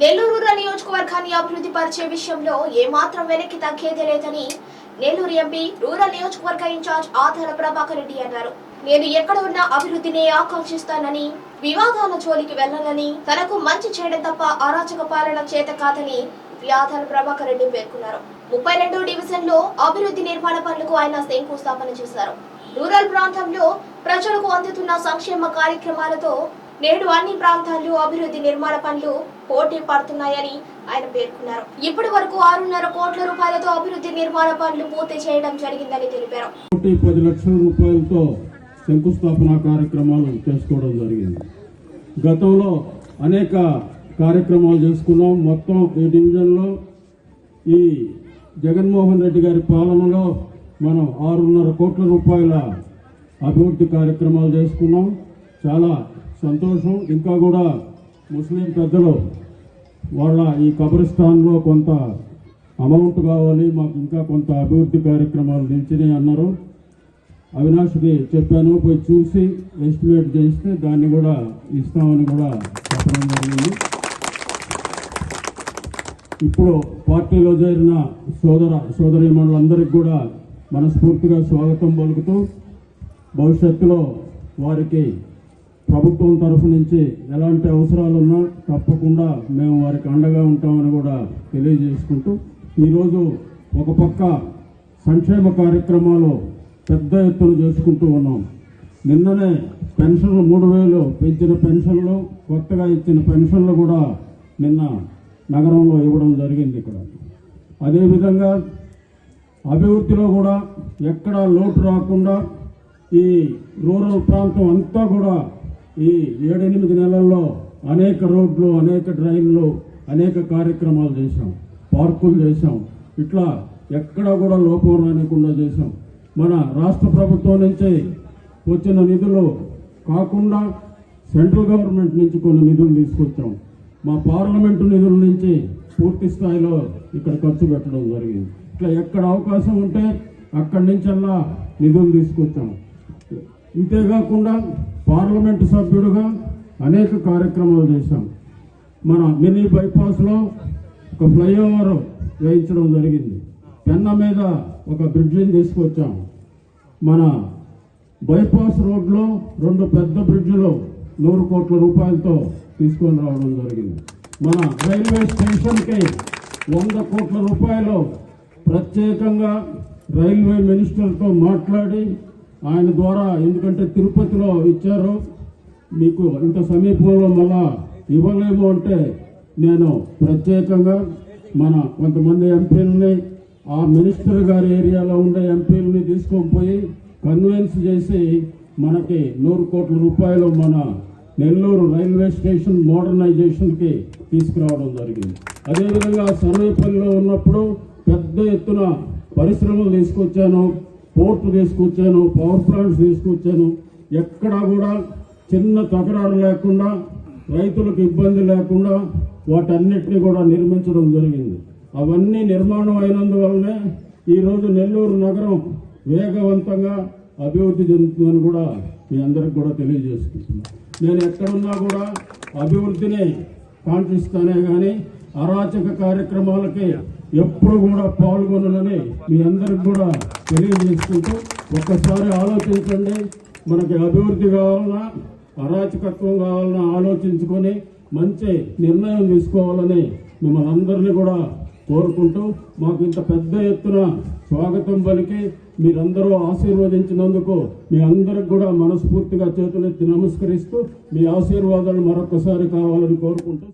నెల్లూరు నియోజకవర్గాన్ని అభివృద్ధి పరిచే విషయంలో ఏమాత్రం వెనక్కి తగ్గేదే లేదని నెల్లూరు ఎంపీ రూరల్ నియోజకవర్గ ఇన్ఛార్జ్ ఆధార ప్రభాకర్ రెడ్డి అన్నారు. నేను ఎక్కడ ఉన్న అభివృద్ధినే ఆకాంక్షిస్తానని వివాదాల జోలికి వెళ్ళనని తనకు మంచి చేయడం తప్ప అరాచక పాలన చేత కాదని ఆధార ప్రభాకర్ రెడ్డి పేర్కొన్నారు. ముప్పై రెండు డివిజన్లో అభివృద్ధి నిర్మాణ పనులకు ఆయన శంకుస్థాపన చేశారు. రూరల్ ప్రాంతంలో ప్రజలకు అందుతున్న సంక్షేమ కార్యక్రమాలతో నేడు అన్ని ప్రాంతాల్లో అభివృద్ధి నిర్మాణ పనులు పోటీ పడుతున్నాయని ఆయన పేర్కొన్నారు. ఇప్పటి వరకు ఆరున్నర కోట్ల రూపాయలతో అభివృద్ధి నిర్మాణ పనులు పూర్తి చేయడం జరిగిందని తెలిపారు. కోటి పది లక్షల రూపాయలతో శంకుస్థాపన కార్యక్రమాలు చేసుకోవడం జరిగింది. గతంలో అనేక కార్యక్రమాలు చేసుకున్నాం. మొత్తం ఈ డివిజన్లో ఈ జగన్మోహన్ రెడ్డి గారి పాలనలో మనం ఆరున్నర కోట్ల రూపాయల అభివృద్ధి కార్యక్రమాలు చేసుకున్నాం. చాలా సంతోషం ఇంకా కూడా ముస్లిం పెద్దలు వాళ్ళ ఈ కబ్రిస్తాన్లో కొంత అమౌంట్ కావాలి మాకు ఇంకా కొంత అభివృద్ధి కార్యక్రమాలు నిలిచినాయి అన్నారు. అవినాష్కి చెప్పాను పోయి చూసి ఎస్టిమేట్ చేస్తే దాన్ని కూడా ఇస్తామని కూడా చెప్పడం జరిగింది. ఇప్పుడు పార్టీలో చేరిన సోదర సోదరీమణులందరికీ కూడా మనస్ఫూర్తిగా స్వాగతం పలుకుతూ భవిష్యత్తులో వారికి ప్రభుత్వం తరఫు నుంచి ఎలాంటి అవసరాలు ఉన్నా తప్పకుండా మేము వారికి అండగా ఉంటామని కూడా తెలియజేసుకుంటూ ఈరోజు ఒక పక్క సంక్షేమ కార్యక్రమాలు పెద్ద ఎత్తున చేసుకుంటూ ఉన్నాం. నిన్ననే పెన్షన్లు మూడు వేలు పెంచిన పెన్షన్లు కొత్తగా ఇచ్చిన పెన్షన్లు కూడా నిన్న నగరంలో ఇవ్వడం జరిగింది ఇక్కడ. అదేవిధంగా అభివృద్ధిలో కూడా ఎక్కడా లోటు రాకుండా ఈ రూరల్ ప్రాంతం అంతా కూడా ఈ ఏడెనిమిది నెలల్లో అనేక రోడ్లు అనేక డ్రైన్లు అనేక కార్యక్రమాలు చేశాం. పార్కులు చేశాం. ఇట్లా ఎక్కడా కూడా లోపం రానికుండా చేశాం. మన రాష్ట్ర ప్రభుత్వం నుంచి వచ్చిన నిధులు కాకుండా సెంట్రల్ గవర్నమెంట్ నుంచి కొన్ని నిధులు తీసుకొచ్చాం. మా పార్లమెంటు నిధుల నుంచి పూర్తి స్థాయిలో ఇక్కడ ఖర్చు పెట్టడం జరిగింది. ఇట్లా ఎక్కడ అవకాశం ఉంటే అక్కడి నుంచల్లా నిధులు తీసుకొచ్చాం. ఇంతేకాకుండా పార్లమెంటు సభ్యుడుగా అనేక కార్యక్రమాలు చేశాం. మన మినీ బైపాస్లో ఒక ఫ్లైఓవర్ వేయించడం జరిగింది. పెన్న మీద ఒక బ్రిడ్జిని తీసుకొచ్చాం. మన బైపాస్ రోడ్లో రెండు పెద్ద బ్రిడ్జిలు నూరు కోట్ల రూపాయలతో తీసుకొని రావడం జరిగింది. మన రైల్వే స్టేషన్కి వంద కోట్ల రూపాయలు ప్రత్యేకంగా రైల్వే మినిస్టర్తో మాట్లాడి ఆయన ద్వారా ఎందుకంటే తిరుపతిలో ఇచ్చారు. మీకు ఇంత సమీపంలో మళ్ళా ఇవ్వలేము అంటే నేను ప్రత్యేకంగా మన కొంతమంది ఎంపీలని ఆ మినిస్టర్ గారి ఏరియాలో ఉండే ఎంపీలని తీసుకొని పోయి కన్విన్స్ చేసి మనకి నూరు కోట్ల రూపాయలు మన నెల్లూరు రైల్వే స్టేషన్ మోడర్నైజేషన్కి తీసుకురావడం జరిగింది. అదేవిధంగా సర్వేపల్లిలో ఉన్నప్పుడు పెద్ద ఎత్తున పరిశ్రమలు తీసుకొచ్చాను. పోర్టు తీసుకొచ్చాను పవర్ ప్లాంట్స్ తీసుకొచ్చాను. ఎక్కడా కూడా చిన్న తకరాలు లేకుండా రైతులకు ఇబ్బంది లేకుండా వాటన్నిటిని కూడా నిర్మించడం జరిగింది. అవన్నీ నిర్మాణం అయినందువల్లనే ఈరోజు నెల్లూరు నగరం వేగవంతంగా అభివృద్ధి చెందుతుందని కూడా మీ అందరికి కూడా తెలియజేసుకుంటున్నాను నేను ఎక్కడున్నా కూడా అభివృద్ధిని కాంక్షిస్తానే కానీ అరాచక కార్యక్రమాలకి ఎప్పుడు కూడా పాల్గొనాలని మీ అందరికి కూడా తెలియజేసుకుంటూ ఒక్కసారి ఆలోచించండి. మనకి అభివృద్ధి కావాలన్నా అరాచకత్వం కావాలన్నా ఆలోచించుకొని మంచి నిర్ణయం తీసుకోవాలని మిమ్మల్ని అందరినీ కూడా కోరుకుంటూ మాకు ఇంత పెద్ద ఎత్తున స్వాగతం పలికి మీరందరూ ఆశీర్వదించినందుకు మీ అందరికి కూడా మనస్ఫూర్తిగా చేతులెత్తి నమస్కరిస్తూ మీ ఆశీర్వాదాలు మరొకసారి కావాలని కోరుకుంటూ